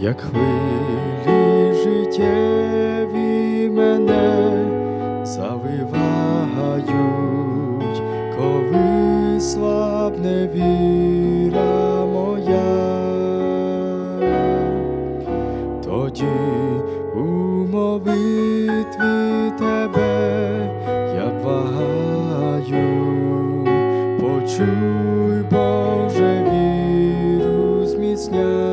як хвилі життєві мене завивають, коли слабне віра моя, тоді у молитві тебе я благаю, почуй, Боже, віру зміцняй.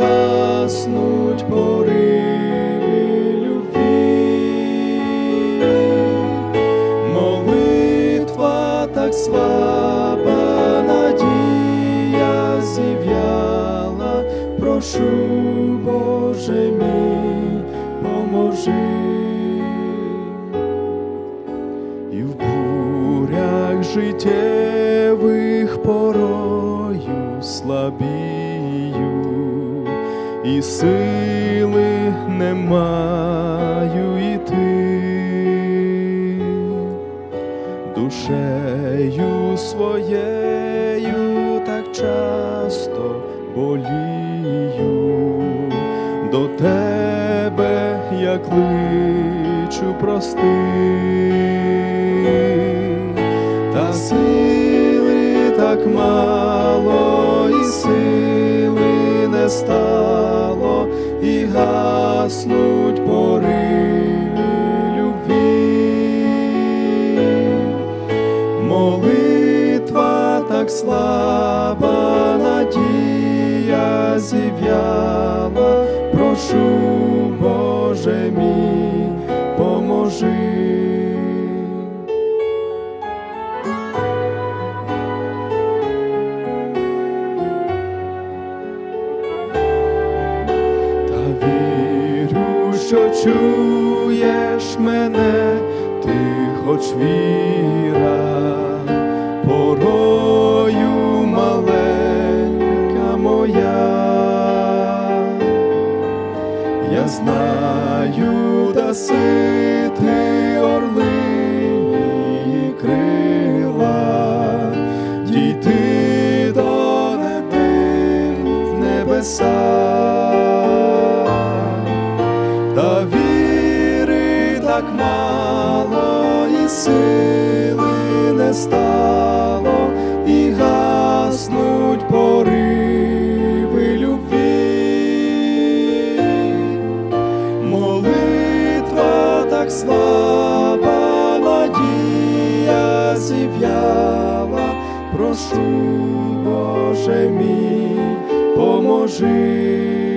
Гаснуть пориви любві. Молитва так слаба, надія зів'яла, прошу, Боже мій, поможи. І в бурях життєвих порою слабію, і сили не маю іти, душею своєю так часто болію, до тебе я кличу прости, та сили так мало, і сили не стало, гаснуть пори любві. Молитва так слаба, надія зів'яла, прошу, Боже мій, чуєш мене, ти хоч віра, порою маленька моя, я знаю, даси ти орлині крила, дійти до неби в небеса. Так мало, і сили не стало, і гаснуть пориви любві. Молитва так слаба, надія зів'яла, прошу, Боже мій, поможи.